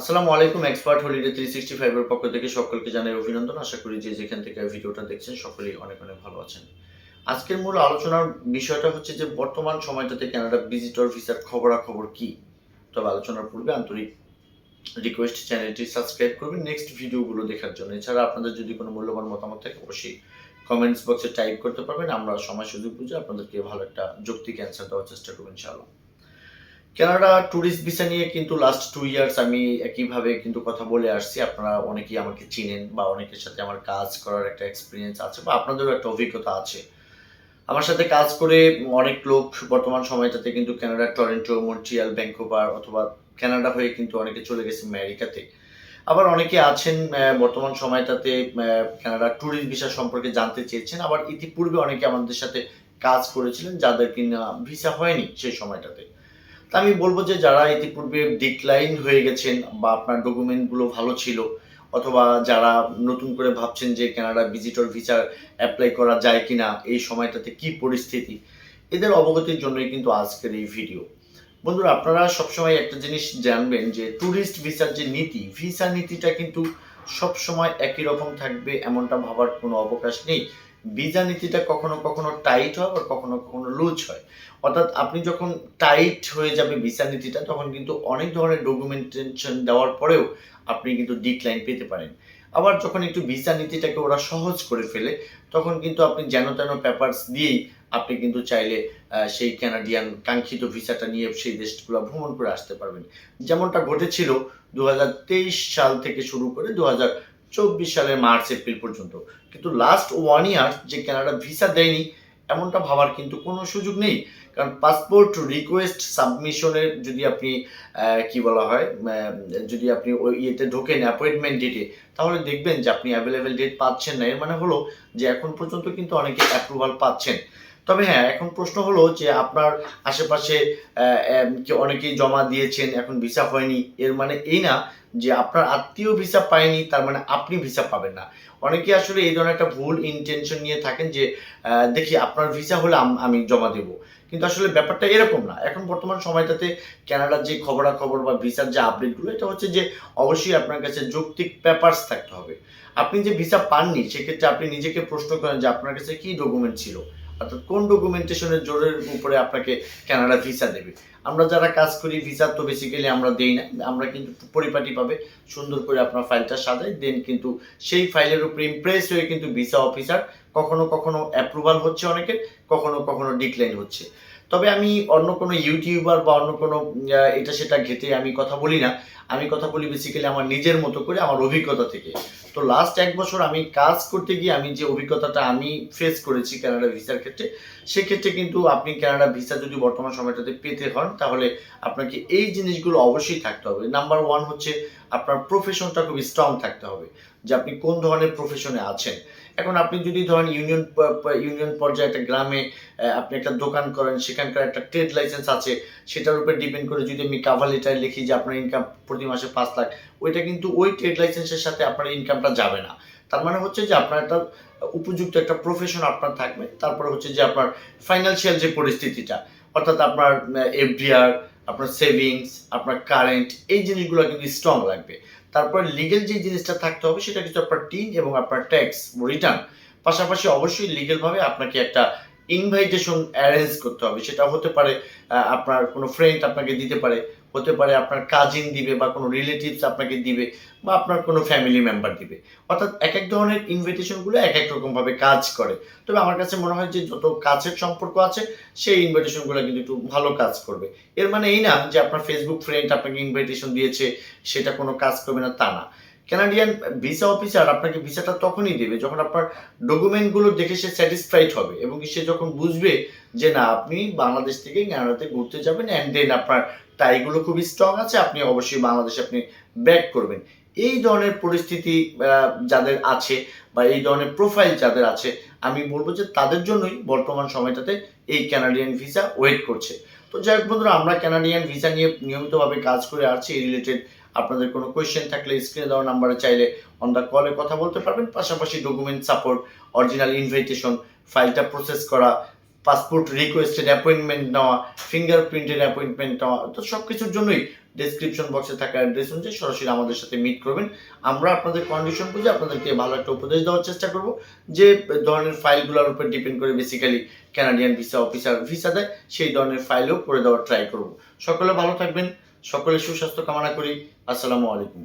আসসালামু আলাইকুম expert holiday three sixty ফাইভের পক্ষ থেকে সকলকে জানাই অভিনন্দন। আশা করি যে যেখান থেকে ভিডিওটা দেখছেন সকলেই অনেক অনেক ভালো আছেন। আজকের মূল আলোচনার বিষয়টা হচ্ছে যে বর্তমান সময়টাতে কানাডা ভিজিটর ভিসার খবরাখবর কি? তবে আলোচনার পূর্বে আন্তরিক রিকোয়েস্ট চ্যানেলটি সাবস্ক্রাইব করবেন। নেক্সট ভিডিওগুলো দেখার জন্য। এছাড়া আপনাদের যদি কোনো মূল্যবান মতামত থাকে, অবশ্যই কমেন্টস বক্সে টাইপ করতে পারবেন। আমরা সময় সুযোগ বুঝে আপনাদেরকে ভালো একটা যৌক্তিক অ্যান্সার দেওয়ার চেষ্টা করব, ইনশাআল্লাহ। কানাডা ট্যুরিস্ট ভিসা নিয়ে কিন্তু লাস্ট টু ইয়ার্স আমি একইভাবে কিন্তু কথা বলে আসছি। আপনারা অনেকেই আমাকে চিনেন বা অনেকের সাথে আমার কাজ করার একটা এক্সপিরিয়েন্স আছে বা আপনাদেরও একটা অভিজ্ঞতা আছে। আমার সাথে কাজ করে অনেক লোক বর্তমান সময়টাতে কিন্তু কানাডা, টরেন্টো, মন্ট্রিয়াল ব্যাঙ্কোভার অথবা কানাডা হয়ে কিন্তু অনেকে চলে গেছে আমেরিকাতে। আবার অনেকে আছেন বর্তমান সময়টাতে কানাডা ট্যুরিস্ট ভিসা সম্পর্কে জানতে চেয়েছেন। আবার ইতিপূর্বে অনেকে আমাদের সাথে কাজ করেছিলেন যাদের কিনা ভিসা হয়নি সেই সময়টাতে। তা আমি বলব যে যারা ইতিপূর্বে ডিক্লাইন হয়ে গেছেন বা আপনার ডকুমেন্টগুলো ভালো ছিল, অথবা যারা নতুন করে ভাবছেন যে কানাডা ভিজিটর ভিসার অ্যাপ্লাই করা যায় কিনা, এই সময়টাতে কি পরিস্থিতি, এদের অবগতির জন্যই কিন্তু আজকের এই ভিডিও বন্ধুরা, আপনারা সবসময় একটা জিনিস জানবেন যে ট্যুরিস্ট ভিসার যে নীতি ভিসা নীতিটা কিন্তু সবসময় একই রকম থাকবে, এমনটা ভাবার কোনো অবকাশ নেই। ভিসা নীতিটা কখনো কখনো টাইট হয় আর কখনো কখনো লুজ হয়। অর্থাৎ আপনি যখন টাইট হয়ে যাবে ভিসা নীতিটা তখন কিন্তু অনেক ধরনের ডকুমেন্টেশন দেওয়ার পরেও আপনি কিন্তু ডিক্লাইন পেতে পারেন। আবার যখন একটু ভিসা নীতিটাকে ওরা সহজ করে ফেলে, তখন কিন্তু আপনি যেন তেন পেপার্স দিয়েই আপনি কিন্তু চাইলে সেই ক্যানাডিয়ান কাঙ্ক্ষিত ভিসাটা নিয়ে সেই দেশগুলো ভ্রমণ করে আসতে পারবেন। যেমনটা ঘটেছিল দু হাজার তেইশ সাল থেকে শুরু করে দু হাজার চব্বিশ সালের মার্চ, এপ্রিল পর্যন্ত। কিন্তু লাস্ট ওয়ান ইয়ার যে কানাডা ভিসা দেয়নি, এমনটা ভাবার কিন্তু কোনো সুযোগ নেই। কারণ পাসপোর্ট রিকোয়েস্ট সাবমিশনের যদি আপনি কি বলা হয় যদি আপনি ওই ইয়েতে ঢোকেন অ্যাপয়েন্টমেন্ট ডেটে তাহলে দেখবেন যে আপনি অ্যাভেলেবেল ডেট পাচ্ছেন না। এর মানে হলো যে এখন পর্যন্ত কিন্তু অনেকে অ্যাপ্রুভাল পাচ্ছেন। তবে হ্যাঁ এখন প্রশ্ন হলো যে আপনার আশেপাশে কি অনেকেই জমা দিয়েছেন, এখন ভিসা হয়নি, এর মানে এই না যে আপনার আত্মীয় ভিসা পায়নি, তার মানে আপনি ভিসা পাবেন না। অনেকে আসলে এই ধরনের একটা ভুল ইন্টেনশন নিয়ে থাকেন যে দেখি আপনার ভিসা হলে আমি জমা দেব। কিন্তু আসলে ব্যাপারটা এরকম না। এখন বর্তমান সময়টাতে ক্যানাডার যে খবরাখবর বা ভিসার যে আপডেটগুলো এটা হচ্ছে যে অবশ্যই আপনার কাছে যৌক্তিক পেপারস থাকতে হবে। আপনি যে ভিসা পাননি, সেক্ষেত্রে আপনি নিজেকে প্রশ্ন করেন যে আপনার কাছে কি ডকুমেন্ট ছিল? অর্থাৎ কোন ডকুমেন্টেশনের জোরের উপরে আপনাকে কানাডা ভিসা দেবে? আমরা যারা কাজ করি ভিসা তো বেসিক্যালি আমরা দেই না। আমরা কিন্তু পরিপাটিভাবে সুন্দর করে আপনার ফাইলটা সাজাই দেন কিন্তু সেই ফাইলের উপরে ইমপ্রেস হয়ে কিন্তু ভিসা অফিসার কখনো কখনো অ্যাপ্রুভাল হচ্ছে অনেকের, কখনো কখনো ডিক্লাইন হচ্ছে। তবে আমি অন্য কোনো ইউটিউবার বা অন্য কোনো এটা সেটা ঘেটে আমি কথা বলি না। আমি কথা বলি বেসিক্যালি আমার নিজের মতো করে, আমার অভিজ্ঞতা থেকে। তো লাস্ট এক বছর আমি কাজ করতে গিয়ে আমি যে অভিজ্ঞতাটা আমি ফেস করেছি কানাডা ভিসার ক্ষেত্রে, সেক্ষেত্রে কিন্তু আপনি ক্যানাডা ভিসা যদি বর্তমান সময়টাতে পেতে হন, তাহলে আপনাকে এই জিনিসগুলো অবশ্যই থাকতে হবে। নাম্বার ওয়ান হচ্ছে আপনার প্রফেশনটা খুব স্ট্রং থাকতে হবে। যে আপনি কোন ধরনের প্রফেশনে আছেন। এখন আপনি যদি ধরেন ইউনিয়ন ইউনিয়ন পর্যায়ে একটা গ্রামে আপনি একটা দোকান করেন, সেখানকার একটা ট্রেড লাইসেন্স আছে, সেটার উপর ডিপেন্ড করে যদি আমি কাভার লেটার লিখি যে আপনার ইনকাম প্রতি মাসে পাঁচ লাখ, ওইটা কিন্তু ওই ট্রেড লাইসেন্সের সাথে আপনার ইনকামটা যাবে না। তার মানে হচ্ছে যে আপনার একটা উপযুক্ত একটা প্রফেশন আপনার থাকবে, তারপরে হচ্ছে যে আপনার ফাইন্যান্সিয়াল যে পরিস্থিতিটা, অর্থাৎ আপনার এফডিআর আপনার সেভিংস আপনার কারেন্ট এই জিনিসগুলো কিন্তু স্ট্রং লাগবে। তারপর লিগেল যে জিনিসটা থাকতে হবে সেটা কিন্তু আপনার টিন এবং আপনার ট্যাক্স রিটার্ন পাশাপাশি অবশ্যই লিগেলভাবে আপনাকে একটা ইনভাইটেশন অ্যারেঞ্জ করতে হবে। সেটা হতে পারে আপনার কোনো ফ্রেন্ড আপনাকে দিতে পারে, হতে পারে আপনার কাজিন দিবে বা কোনো রিলেটিভস আপনাকে দিবে বা আপনার কোনো ফ্যামিলি মেম্বার দিবে। অর্থাৎ এক এক ধরনের ইনভিটেশনগুলো এক এক রকমভাবে কাজ করে। তবে আমার কাছে মনে হয় যে যত কাছের সম্পর্ক আছে, সেই ইনভিটেশনগুলো কিন্তু একটু ভালো কাজ করবে। এর মানে এই না যে আপনার ফেসবুক ফ্রেন্ড আপনাকে ইনভিটেশন দিয়েছে, সেটা কোনো কাজ করবে না, তা না। কানাডিয়ান ভিসা অফিসার আপনাকে ভিসাটা তখনই দেবে যখন আপনার ডকুমেন্টগুলো দেখে সে স্যাটিসফাইড হবে এবং সে যখন বুঝবে যে না, আপনি বাংলাদেশ থেকে কানাডাতে ঘুরতে যাবেন অ্যান্ড দেন আপনার টাইগুলো খুবই স্ট্রং আছে, আপনি অবশ্যই বাংলাদেশে আপনি ব্যাক করবেন। এই ধরনের পরিস্থিতি যাদের আছে বা এই ধরনের প্রোফাইল যাদের আছে, আমি বলব যে তাদের জন্যই বর্তমান সময়টাতে এই ক্যানাডিয়ান ভিসা ওয়েট করছে। তো যাই হোক বন্ধুরা, আমরা ক্যানাডিয়ান ভিসা নিয়ে নিয়মিতভাবে কাজ করে আসছি এই রিলেটেড আপনাদের কোনো কোয়েশ্চেন থাকলে স্ক্রিনে দেওয়া নাম্বারে চাইলে অন দ্য কলে কথা বলতে পারবেন। পাশাপাশি ডকুমেন্ট সাপোর্ট অরিজিনাল ইনভাইটেশন ফাইলটা প্রসেস করা পাসপোর্ট রিকোয়েস্টের অ্যাপয়েন্টমেন্ট নেওয়া ফিঙ্গারপ্রিন্টের অ্যাপয়েন্টমেন্ট নেওয়া, তো সব কিছুর জন্যই ডেসক্রিপশন বক্সে থাকা অ্যাড্রেস অনুযায়ী সরাসরি আমাদের সাথে মিট করবেন। আমরা আপনাদের কন্ডিশন বুঝে আপনাদেরকে ভালো একটা উপদেশ দেওয়ার চেষ্টা করব যে ধরনের ফাইলগুলোর উপর ডিপেন্ড করে basically Canadian visa officer visa দেয়, সেই ধরনের ফাইলও করে দেওয়ার ট্রাই করব। সকলে ভালো থাকবেন, সকলে সুস্বাস্থ্য কামনা করি। আসসালামু আলাইকুম।